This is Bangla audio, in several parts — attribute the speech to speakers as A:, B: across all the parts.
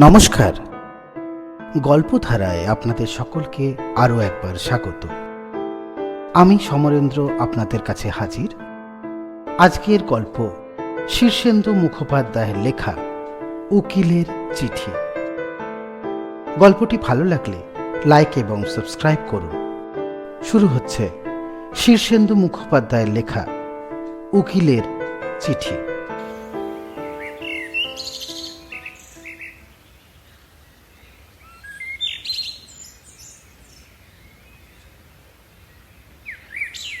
A: নমস্কার। গল্পধারায় আপনাদের সকলকে আরও একবার স্বাগত। আমি সমরেন্দ্র আপনাদের কাছে হাজির। আজকের গল্প শীর্ষেন্দু মুখোপাধ্যায়ের লেখা উকিলের চিঠি। গল্পটি ভালো লাগলে লাইক এবং সাবস্ক্রাইব করুন। শুরু হচ্ছে শীর্ষেন্দু মুখোপাধ্যায়ের লেখা উকিলের চিঠি।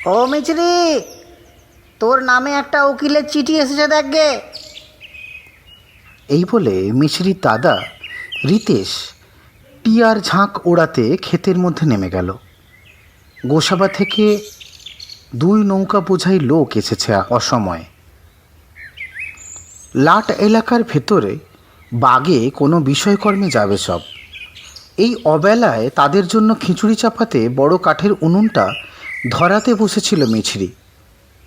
B: ও মিছরি, তোর নামে একটা উকিলের চিঠি এসেছে দেখগে
A: এই বলে মিছরির দাদা রিতেশ টিয়ার ঝাঁক ওড়াতে ক্ষেতের মধ্যে নেমে গেল। গোসাবা থেকে দুই নৌকা বোঝাই লোক এসেছে অসময়ে। লাট এলাকার ভেতরে বাগে কোনো বিষয়কর্মে যাবে সব। এই অবেলায় তাদের জন্য খিচুড়ি চাপাতে বড় কাঠের উনুনটা ধরাতে বসেছিল মিছরি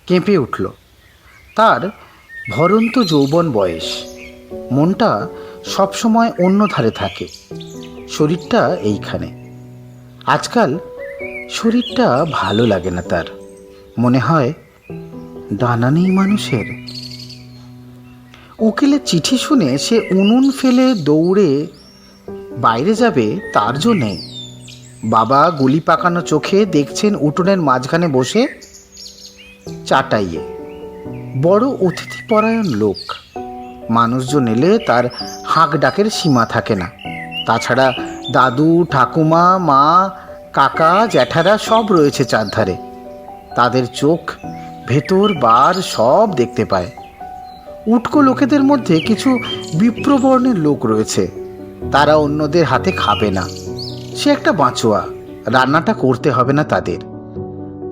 A: কেঁপে উঠল। তার ভরন্ত যৌবন বয়স। মনটা সবসময় অন্য ধারে থাকে। শরীরটা এইখানে। আজকাল শরীরটা ভালো লাগে না তার। মনে হয় ডানা নেই মানুষের। উকিলের চিঠি শুনে সে উনুন ফেলে দৌড়ে বাইরে যাবে তার নেই বাবা গুলি পাকানো চোখে দেখছেন উঠোনের মাঝখানে বসে চাটাইয়ে। বড় অতিথিপরায়ণ লোক। মানুষজন এলে তার হাঁক ডাকের সীমা থাকে না। তাছাড়া দাদু, ঠাকুমা, মা, কাকা, জ্যাঠারা সব রয়েছে চারধারে। তাদের চোখ, ভেতর বার সব দেখতে পায়। উটকো লোকেদের মধ্যে কিছু বিপ্রবর্ণের লোক রয়েছে। তারা অন্যদের হাতে খাবে না। সে একটা বাঁচোয়া। রান্নাটা করতে হবে না তাদের।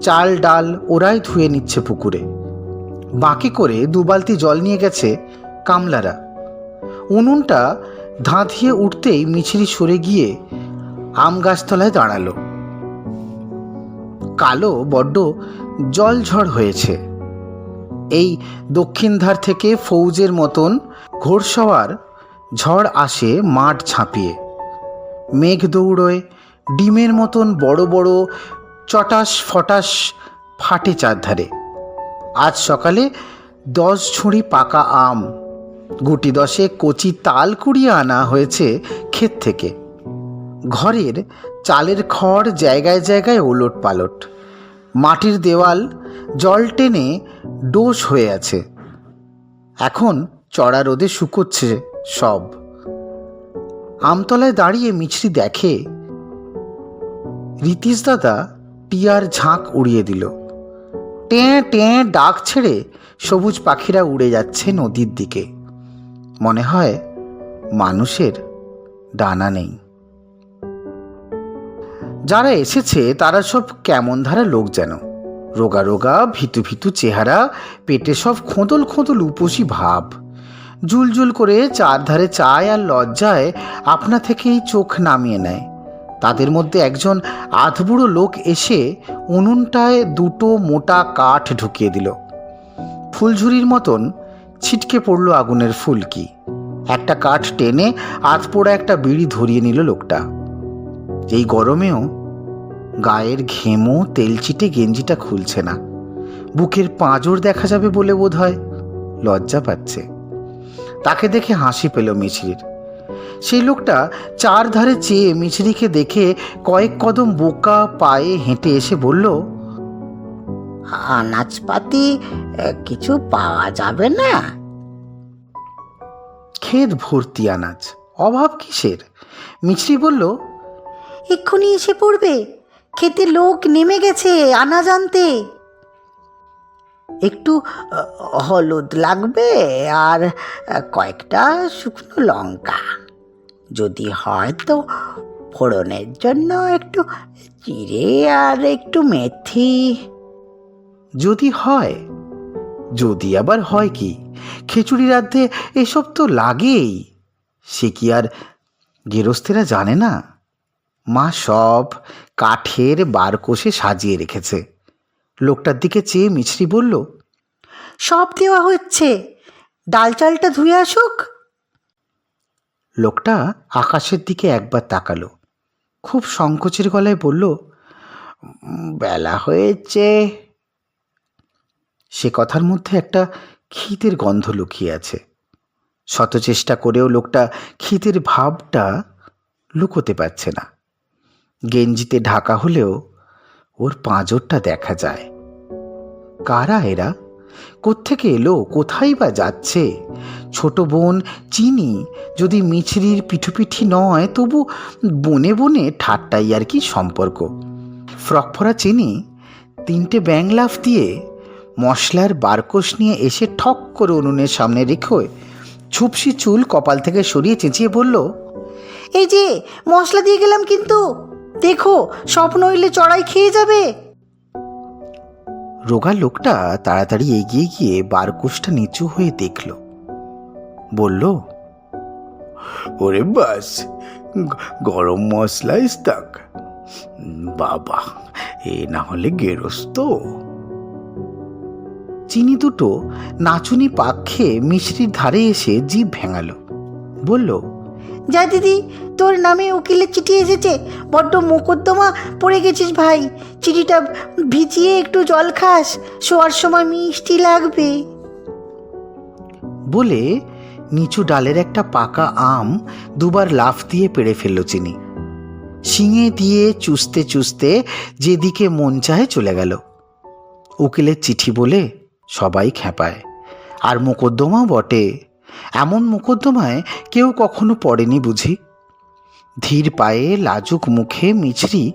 A: চাল, ডাল ওরাই ধুয়ে নিচ্ছে পুকুরে। বাকি করে দুবালতি জল নিয়ে গেছে কামলারা। উনুনটা ধাঁধিয়ে উঠতেই মিছিরি সরে গিয়ে আম গাছতলায় দাঁড়াল। কালো, বড্ড জলঝড় হয়েছে। এই দক্ষিণ ধার থেকে ফৌজের মতন ঘোড়সওয়ার ঝড় আসে মাঠ ঝাঁপিয়ে। মেঘ দৌড়োয় ডিমের মতন বড় বড় চটাস ফটাস ফাটে চারধারে। আজ সকালে দশ ঝুড়ি পাকা আম, গুটি দশে কচি তাল কুড়িয়ে আনা হয়েছে ক্ষেত থেকে। ঘরের চালের খড় জায়গায় জায়গায় ওলট পালট মাটির দেওয়াল জল টেনে ডোস হয়ে আছে। এখন চড়া রোদে শুকোচ্ছে সব। আমতলায় দাঁড়িয়ে মিছরি দেখে রীতিশ দাদা টিয়ার ঝাঁক উড়িয়ে দিল। টেঁ টেঁ, ডাক ছেড়ে সবুজ পাখিরা উড়ে যাচ্ছে নদীর দিকে। মনে হয় মানুষের ডানা নেই। যারা এসেছে তারা সব কেমন ধারা লোক যেন। রোগা রোগা, ভিতু ভিতু, চেহারা, পেটে সব খোঁদল খোঁদল, উপসী ভাব। জুলজুল করে চারধারে চায় আর লজ্জায় আপনা থেকেই চোখ নামিয়ে নেয়। তাদের মধ্যে একজন আধবুড়ো লোক এসে উনুনটায় দুটো মোটা কাঠ ঢুকিয়ে দিল। ফুলঝুরির মতন ছিটকে পড়ল আগুনের ফুলকি। একটা কাঠ টেনে আধপোড়া একটা বিড়ি ধরিয়ে নিল লোকটা। এই গরমেও গায়ের ঘেমো তেলচিটে গেঞ্জিটা খুলছে না। বুকের পাঁজর দেখা যাবে বলে বোধ হয় লজ্জা পাচ্ছে। তাকে দেখে হাসি পেল মিছরির। সেই লোকটা চার ধারে চেয়ে মিছরিকে দেখে কয়েক কদম বোকা পায়ে হেঁটে এসে বলল
B: আনাজপাতি কিছু পাওয়া যাবে না?
A: ক্ষেত ভর্তি আনাজ। অভাব কিসের? মিছরি বলল
B: এক্ষুনি এসে পড়বে। খেতে লোক নেমে গেছে আনাজ আনতে। একটু হলুদ লাগবে আর কয়েকটা শুকনো লঙ্কা। যদি হয় তো ফোড়নের জন্য একটু জিরে আর একটু মেথি।
A: যদি হয়, যদি আবার হয় কি? খিচুড়ি রাধে এসব তো লাগেই। সে কি আর গেরস্তেরা জানে না? মা সব কাঠের বার কষে সাজিয়ে রেখেছে। লোকটার দিকে চেয়ে মিছরি বলল
B: সব দেওয়া হচ্ছে। ডাল চালটা ধুয়ে আসুক।
A: লোকটা আকাশের দিকে একবার তাকালো খুব সংকোচের গলায় বলল
B: বেলা হয়েছে।
A: সে কথার মধ্যে একটা খিদের গন্ধ লুকিয়ে আছে। শত চেষ্টা করেও লোকটা খিদের ভাবটা লুকোতে পারছে না। গেঞ্জিতে ঢাকা হলেও ওর পাঁজরটা দেখা যায়। কারা এরা? কোত্থেকে এলো? কোথায় বা যাচ্ছে? ছোট বোন চিনি, যদি মিছরির পিঠুপিঠি নয়, তবু বনে বনে ঠাট্টাই আর কি সম্পর্ক। ফ্রক ফরা চিনি, তিনটে ব্যাং লাফ দিয়ে মশলার বারকোষ নিয়ে এসে ঠক করে উনুনের সামনে রেখে ছুপসি চুল কপাল থেকে সরিয়ে চেঁচিয়ে বলল,
B: এই যে, মশলা দিয়ে গেলাম কিন্তু। দেখো, স্বপ্ন হইলে চড়াই খেয়ে যাবে।
A: রোগা লোকটা তাড়াতাড়ি এগিয়ে গিয়ে বারকোষটা নিচু হয়ে দেখল। বলল, ওরে বাস, গরম মশলা ইস্তাক বাবা, এ না হলে গেরস্ত। চিনি দুটো নাচুনি পাক খেয়ে মিশ্রির ধারে এসে জিভ ভেঙালো। বলল
B: যা দিদি, তোর নামে উকিলের চিঠি এসেছে। বড্ড মোকদ্দমা পড়ে গেছিস ভাই। চিঠিটা ভিজিয়ে একটু জল খাস, শোয়ার সময় মিষ্টি লাগবে।
A: বলে নিচু ডালের একটা পাকা আম দুবার লাফ দিয়ে পেড়ে ফেলল চিনি। শিঙে দিয়ে চুষতে চুষতে যেদিকে মন চায় চলে গেল। উকিলের চিঠি বলে সবাই খেপায়। আর মোকদ্দমাও বটে। এমন মোকদ্দমায় কেউ কখনো পড়েনি বুঝি। ধীর পায়ে লাজুক মুখে মিছরি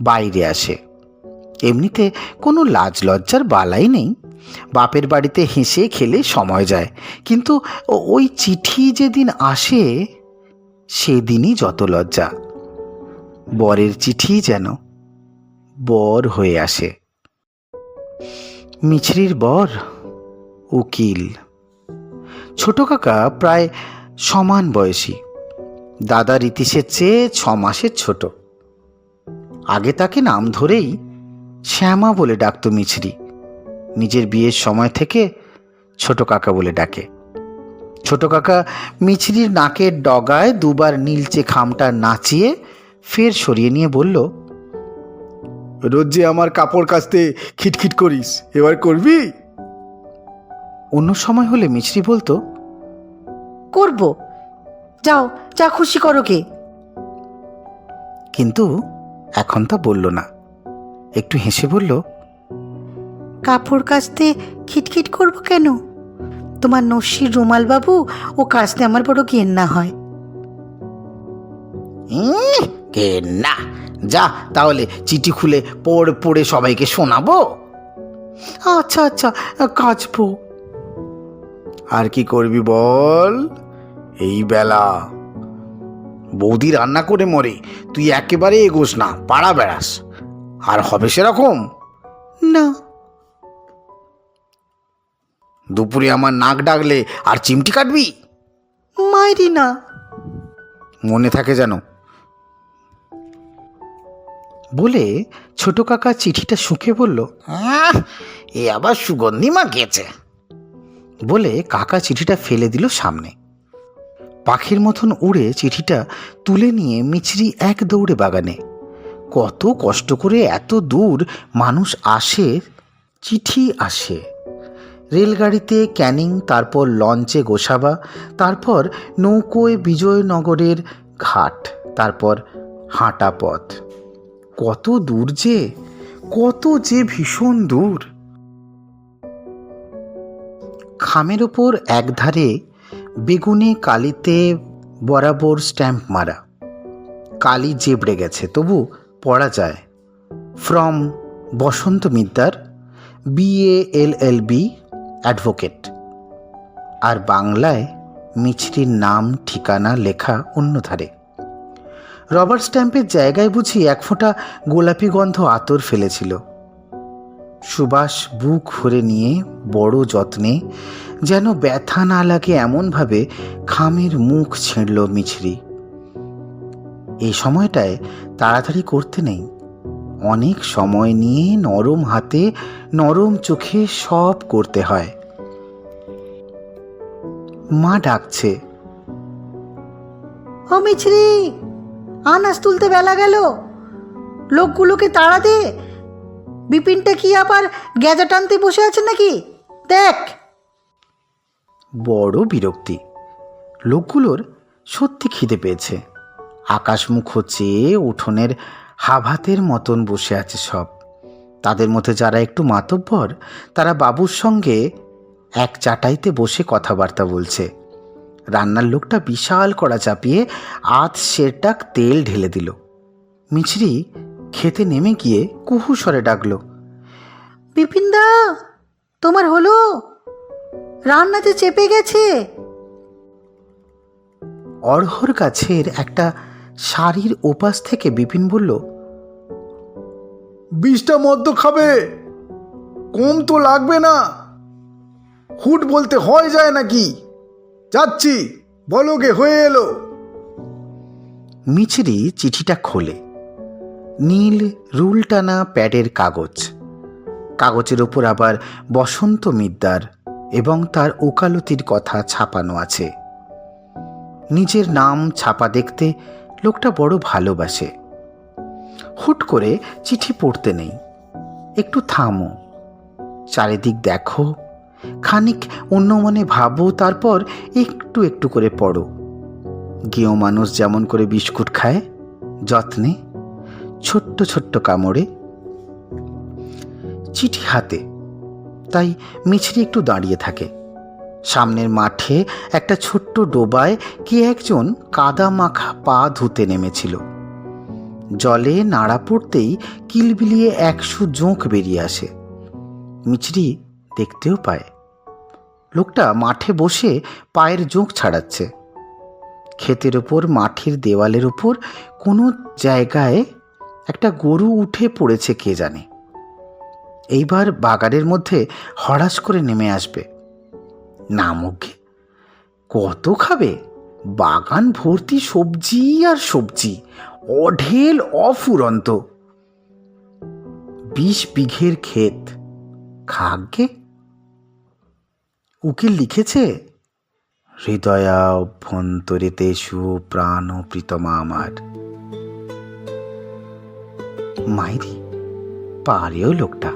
A: বাইরে আসে। এমনিতে কোনো লাজ লজ্জার বালাই নেই। বাপের বাড়িতে হেসে খেলে সময় যায়। কিন্তু ওই চিঠি যেদিন আসে, সেদিনই যত লজ্জা। বরের চিঠি যেন বর হয়ে আসে। মিছরির বর উকিল। ছোট কাকা প্রায় সমান বয়সী। দাদা রীতিশের চেয়ে ছ মাসের ছোট। আগে তাকে নাম ধরেই শ্যামা বলে ডাকতো মিছরি। নিজের বিয়ের সময় থেকে ছোট কাকা বলে ডাকে। ছোট কাকা মিছরির নাকের ডগায় দুবার নীলচে খামটা নাচিয়ে ফের সরিয়ে নিয়ে বলল,
C: রোজ যে আমার কাপড় কাচতে খিটখিট করিস, এবার করবি?
A: অন্য সময় হলে মিছরি বলতো
B: করব। যাও যা খুশি করো কে
A: কিন্তু এখন তা বলল না। একটু হেসে বলল
B: কাপড় কাচতে খিটখিট করব কেন? তোমার নস্যির রুমাল বাবু ও কাচতে আমার বড় ঘেন্না হয়।
A: "ইহ, কে না যা তাহলে চিঠি খুলে পড়ে পড়ে সবাইকে শোনাবো? আচ্ছা আচ্ছা কাচবো।
C: আর কি করবি বল? এই বেলা।
A: বৌদি রান্না করে মরে তুই একেবারে এগোস না পাড়া বেড়াস। আর হবে সেরকম?
B: না।
A: দুপুরে আমার নাক ডাকলে আর চিমটি কাটবি?
B: মাইরি না।
A: মনে থাকে যেন। বলে ছোট কাকা চিঠিটা শুকে বলল "আহ, এ আবার সুগন্ধি মা গেছে বলে কাকা চিঠিটা ফেলে দিল সামনে। পাখির মতন উড়ে চিঠিটা তুলে নিয়ে মিছরি এক দৌড়ে বাগানে। কত কষ্ট করে এত দূর মানুষ আসে, চিঠি আসে। রেলগাড়িতে ক্যানিং, তারপর লঞ্চে গোসাবা, তারপর নৌকোয় বিজয়নগরের ঘাট, তারপর হাঁটা পথ কত দূর যে, কত যে ভীষণ দূর। খামের ওপর একধারে বেগুনে কালিতে বরাবর স্ট্যাম্প মারা। কালি জেবড়ে গেছে, তবু পড়া যায়। From Basanta Middar BA L L B, advocate. আর বাংলায় মিছরির নাম, ঠিকানা, লেখা অন্য ধারে রবার স্ট্যাম্পের জায়গায় বুঝি এক ফোঁটা গোলাপি গন্ধ আতর ফেলেছিল। সুবাস বুক ভরে নিয়ে বড় যত্নে যেন ব্যথা না লাগে এমনভাবে খামের মুখ ছিঁড়ল মিছরি। এই সময়টায় তাড়াতাড়ি করতে নেই। অনেক সময় নিয়ে নরম হাতে নরম চোখে সব করতে হয়। মা ডাকছে।
B: ও মিছরি, আনাজ তুলতে বেলা গেল। লোকগুলোকে তাড়া দে। বিপিনটা কি আবার গেজা টানতে বসে আছে নাকি? দেখ।
A: বড় বিরক্তি। লোকগুলোর সত্যি খিদে পেয়েছে। আকাশমুখ হচ্ছে উঠোনের হাভাতের মতন বসে আছে সব। তাদের মধ্যে যারা একটু মাতব্বর, তারা বাবুর সঙ্গে এক চাটাইতে বসে কথাবার্তা বলছে। রান্নার লোকটা বিশাল কড়া চাপিয়ে আধ সেরটাক তেল ঢেলে দিল। মিছরি খেতে নেমে গিয়ে কুহু স্বরে ডাকলো
B: বিপিনদা তোমার হলো? রান্নাতে চেপে গেছে?
A: অর্হর গাছের একটা শাড়ির ওপাশ থেকে বিপিন বলল
C: বিষটা মদ্য খাবে কম তো লাগবে না। হুট বলতে হয় যায় নাকি? যাচ্ছি বলো গে হয়ে এলো।
A: মিছরি চিঠিটা খোলে। নীল রুল টানা প্যাডের কাগজ। কাগজের ওপর আবার বসন্ত মিদ্দার এবং তার ওকালতির কথা ছাপানো আছে। নিজের নাম ছাপা দেখতে লোকটা বড় ভালোবাসে। হুট করে চিঠি পড়তে নেই। একটু থামো। চারিদিক দেখো। খানিক অন্য মনে ভাবো, তারপর একটু একটু করে পড়ো। গেও মানুষ যেমন করে বিস্কুট খায়, যত্নে ছোট্ট ছোট্ট কামড়ে। চিঠি হাতে, তাই মিছরি একটু দাঁড়িয়ে থাকে। সামনের মাঠে একটা ছোট্ট ডোবায় কে একজন কাদা মাখা পা ধুতে নেমেছিল। জলে নাড়া পড়তেই কিলবিলিয়ে একশো জোঁক বেরিয়ে আসে। মিছরি দেখতেও পায়। লোকটা মাঠে বসে পায়ের জোঁক ছাড়াচ্ছে। ক্ষেতের ওপর, মাঠের দেওয়ালের ওপর কোনো জায়গায় একটা গরু উঠে পড়েছে, কে জানে? এইবার বাগানের মধ্যে হড়াস করে নেমে আসবে। না মুখে, কত খাবে? বাগান ভর্তি সবজি আর সবজি, অঢেল অফুরন্ত। বিশ বিঘের ক্ষেত খাগে উকিল লিখেছে হৃদয়া অভ্যন্তরেতে সুপ্রাণ প্রীতমা আমার। মাইরি, পারেও লোকটা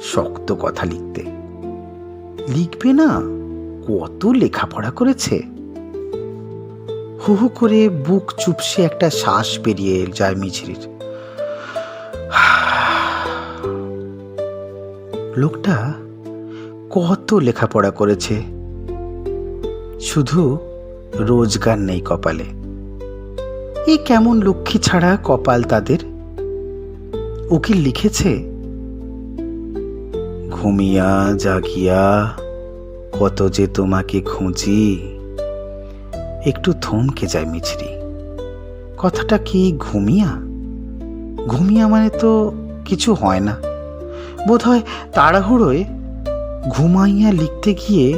A: শক্ত কথা লিখতে। লিখবে না, কত লেখাপড়া করেছে। হু হু করে বুক চুপসে একটা শ্বাস বেরিয়ে যায় মিছরির। লোকটা কত লেখাপড়া করেছে। শুধু রোজগার নেই কপালে। এই কেমন লক্ষ্মী ছাড়া কপাল তাদের? উকিল লিখেছে? ঘুমিয়া জাগিয়া কত যে তোমাকে খুঁজি। একটু থমকে যায় মিছরি। কথাটা কি ঘুমিয়া? ঘুমিয়া মানে তো কিছু হয় না। বোধ হয় তাড়াহুড়োয় ঘুমাইয়া লিখতে গিয়ে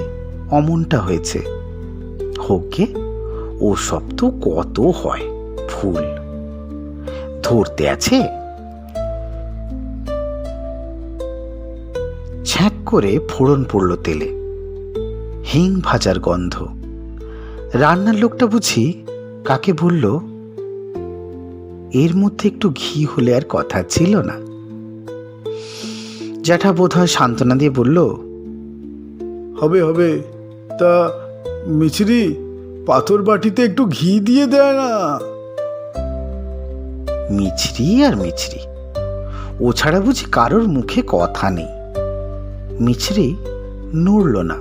A: অমনটা হয়েছে। হোকে ও সব তো কত হয়, ফুল। ধরতে আছে? ছ্যাঁক করে ফোড়ন পড়ল তেলে। হিং ভাজার গন্ধ। রান্নার লোকটা বুঝি কাকে বলল এর মধ্যে একটু ঘি হলে আর কথা ছিল না। জ্যাঠা বোধ হয় সান্ত্বনা দিয়ে বলল
C: হবে হবে। তা মিছরি পাথর বাটিতে একটু ঘি দিয়ে দেয় না।
A: মিছরি আর মিছরি। ও ছাড়া বুঝি কারোর মুখে কথা নেই। মিছরি নড়ল না।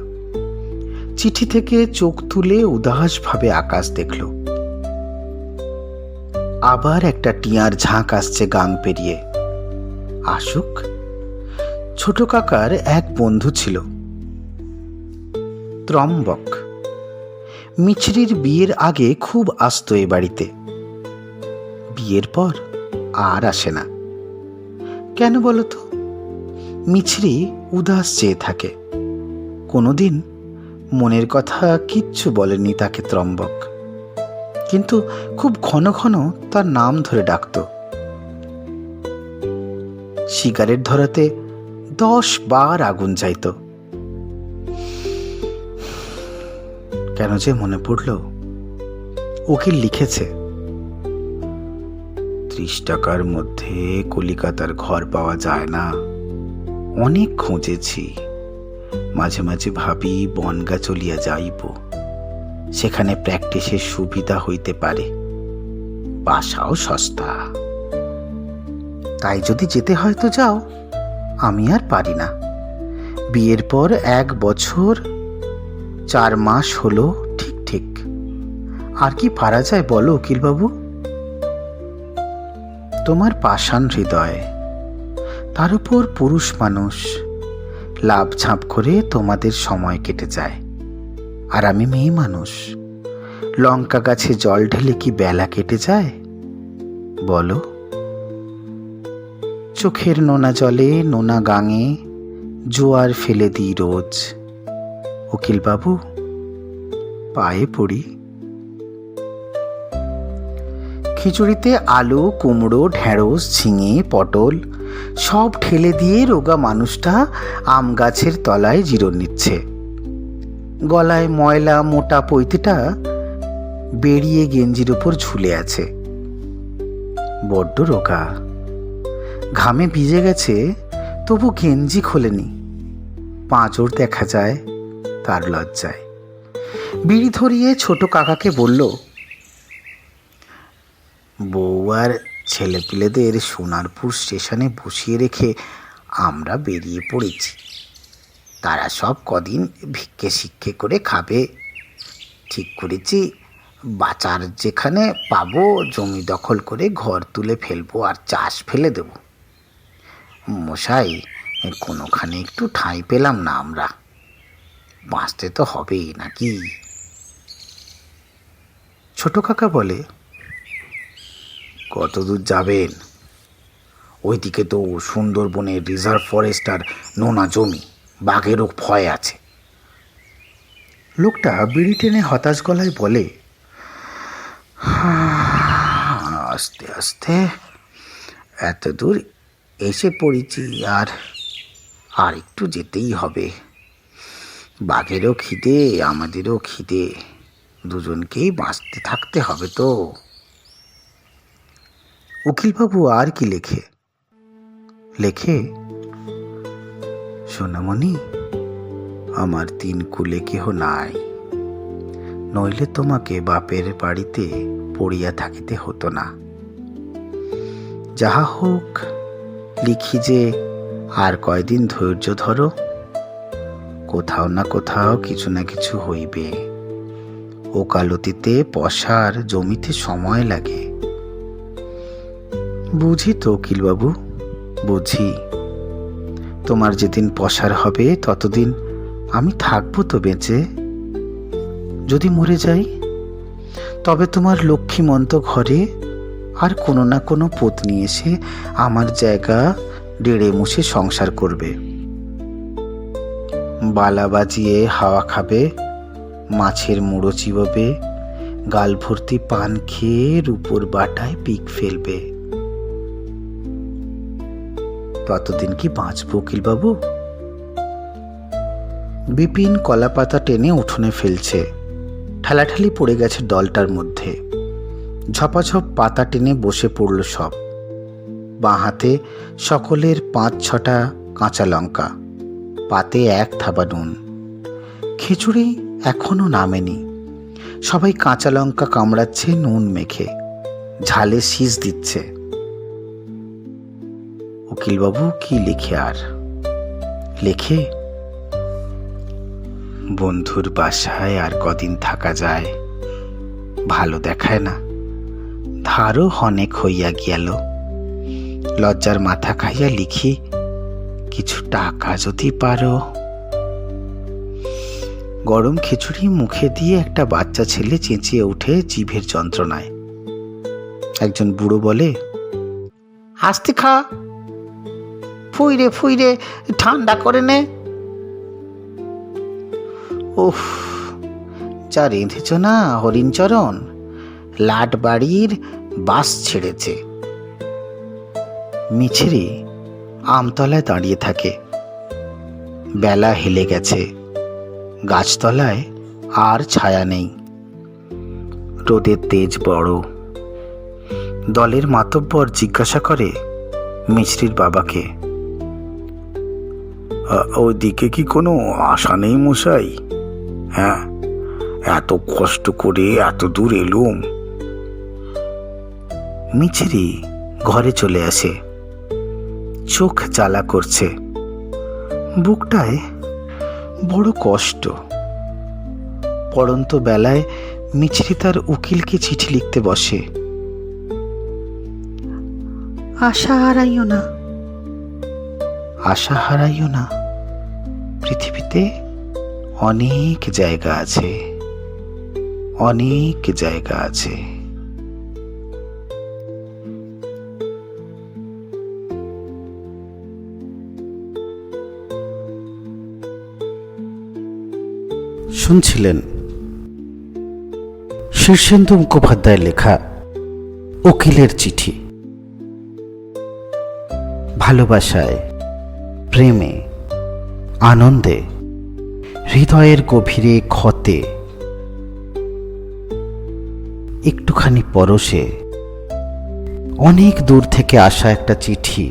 A: চিঠি থেকে চোখ তুলে উদাসভাবে আকাশ দেখল। আবার একটা টিয়ার ঝাঁক আসছে গাং পেরিয়ে। আসুক, ছোট কাকার এক বন্ধু ছিল। ত্রম্বক। মিছরির বিয়ের আগে খুব আসতো এ বাড়িতে। বিয়ের পর আর আসে না। কেন বলো তো? মিছরি উদাস চেয়ে থাকে। কোনোদিন মনের কথা কিচ্ছু বলেনি তাকে ত্রম্বক। কিন্তু খুব ঘন ঘন তার নাম ধরে ডাকত। সিগারেট ধরাতে দশ বার আগুন যাইত কেন যে মনে পড়ল ওকে লিখেছে, ত্রিশ টাকার মধ্যে কলিকাতার ঘর পাওয়া যায় না। অনেক খুঁজেছি। মাঝে মাঝে ভাবি বনগা চলিয়া যাইব। সেখানে প্র্যাকটিসের সুবিধা হইতে পারে। বাসাও সস্তা। তাই যদি যেতে হয় তো যাও, আমি আর পারি না। বিয়ের পর এক বছর, চার মাস হলো ঠিক ঠিক। আর কি পারা যায় বলো উকিলবাবু? তোমার পাষাণ হৃদয়। তার উপর পুরুষ মানুষ। লাভ ঝাঁপ করে তোমাদের সময় কেটে যায়। আর আমি মেয়ে মানুষ। লঙ্কা গাছে জল ঢেলে কি বেলা কেটে যায়? বলো। চোখের নোনা জলে নোনা গাঙে জোয়ার ফেলে দিই রোজ। উকিলবাবু, পায়ে পড়ি। খিচুড়িতে আলু, কুমড়ো, ঢেঁড়স, ঝিঙে, পটল সব ঠেলে দিয়ে রোগা মানুষটা আম গাছের তলায় জিরো নিচ্ছে। গলায় ময়লা, মোটা পৈতেটা বেরিয়ে গেঞ্জির ওপর ঝুলে আছে। বড্ড রোগা। ঘামে ভিজে গেছে, তবু গেঞ্জি খোলেনি। পাঁচর দেখা যায়, তার লজ্জায়। বিড়ি ধরিয়ে ছোট কাকাকে বলল, বউ আর ছেলেপিলেদের সোনারপুর স্টেশনে বসিয়ে রেখে আমরা বেরিয়ে পড়েছি। তারা সব কদিন ভিক্ষে শিক্ষে করে খাবে। ঠিক করেছি, বাচার যেখানে পাবো, জমি দখল করে ঘর তুলে ফেলব আর চাষ ফেলে দেব। মশাই, কোনোখানে একটু ঠাঁই পেলাম না আমরা। বাঁচতে তো হবেই নাকি? ছোট কাকা বলে কত দূর যাবেন? ওইদিকে তো সুন্দরবনের রিজার্ভ ফরেস্ট আর নোনা জমি, বাঘেরও ভয় আছে। লোকটা বিড়ি টেনে হতাশ গলায় বলে, আস্তে আস্তে এত দূর এসে পড়েছি আর আর একটু যেতেই হবে। বাঘেরও খিদে, আমাদেরও খিদে, দুজনকেই বাঁচতে থাকতে হবে তো। উকিলবাবু আর কি লেখে? লেখে, সোনামণি, আমার তিন কুলে কেহ নাই। নইলে তোমাকে বাপের বাড়িতে পড়িয়া থাকিতে হতো না। যাহা হোক, লিখি যে আর কয়দিন ধৈর্য ধরো, কোথাও না কোথাও কিছু না কিছু হইবে। ওকালতিতে পশার জমিতে সময় লাগে। বুঝি তো, উকিলবাবু? বুঝি। তোমার যেদিন পশার হবে, ততদিন আমি থাকব তো বেঁচে। যদি মরে যাই, তবে তোমার লক্ষ্মীমন্ত ঘরে আর কোনো না কোনো পত্নী এসে আমার জায়গা ডেড়ে মুছে সংসার করবে। বালা বাজিয়ে হাওয়া খাবে, মাছের মুড়ো চিববে, গাল ভর্তি পান খেয়ে রূপোর বাটায় পিক ফেলবে। ততদিন কি বাঁচব উকিলবাবু? বিপিন কলাপাতা টেনে উঠোনে ফেলছে। ঠেলাঠালি পড়ে গেছে দলটার মধ্যে। ঝপাঝপ পাতা টেনে বসে পড়ল সব। বাঁ হাতে সকলের পাঁচ ছটা কাঁচা লঙ্কা, পাতে এক থাবা নুন। খিচুড়ি এখনও নামেনি। সবাই কাঁচা লঙ্কা কামড়াচ্ছে, নুন মেখে। ঝালে শীষ দিচ্ছে। উকিলবাবু, কি লিখে আর? লেখে? বন্ধুর বাসায় আর কদিন থাকা যায়, ভালো দেখায় না। ধারও অনেক হইয়া গেল লজ্জার মাথা খাইয়া লিখি, কিছু টাকা যদি পারো? গরম খিচুড়ি মুখে দিয়ে একটা বাচ্চা ছেলে চেঁচিয়ে উঠে জিভের যন্ত্রণায়। একজন বুড়ো বলে আস্তে খা ফুইরে ফুইরে ঠান্ডা করে নে। উফ, যা রেঁধেছ না, হরিণচরণ? লাট বাড়ির বাস ছেড়েছে। মিছিরি আমতলায় দাঁড়িয়ে থাকে। বেলা হেলে গেছে। গাছতলায় আর ছায়া নেই। রোদের তেজ বড়। দলের মাতব্বর জিজ্ঞাসা করে মিছরির বাবাকে। ওদিকে কি কোনো আশা নেই মশাই? হ্যাঁ এত কষ্ট করে এত দূর এলুম। মিছরি ঘরে চলে আসে। চোখ জ্বালা করছে। বুকটায় বড় কষ্ট। পড়ন্ত বেলায় মিছরি তার উকিলকে চিঠি লিখতে বসে। আশা হারাইও না। আশা হারাইও না। পৃথিবীতে অনেক জায়গা আছে, অনেক জায়গা আছে। শুনছিলেন শীর্ষেন্দু মুখোপাধ্যায়ের লেখা উকিলের চিঠি। ভালোবাসায়, প্রেমে আনন্দে, হৃদয়ের গভীরে ক্ষতে। একটুখানি পরশে, অনেক দূর থেকে আসা একটা চিঠি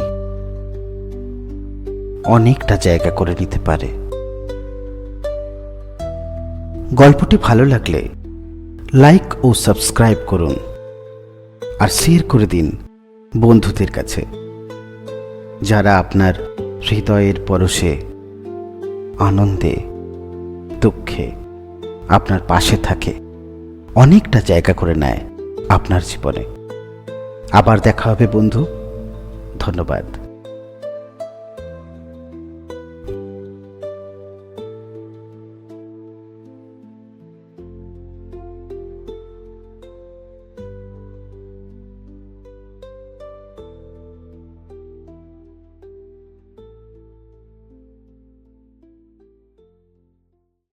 A: অনেকটা জায়গা করে নিতে পারে। গল্পটি ভালো লাগলে লাইক ও সাবস্ক্রাইব করুন আর শেয়ার করে দিন বন্ধুদের কাছে, যারা আপনার হৃদয়ের পরশে আনন্দে, দুঃখে আপনার পাশে থাকে, অনেকটা জায়গা করে নেয় আপনার জীবনে। আবার দেখা হবে বন্ধু। ধন্যবাদ।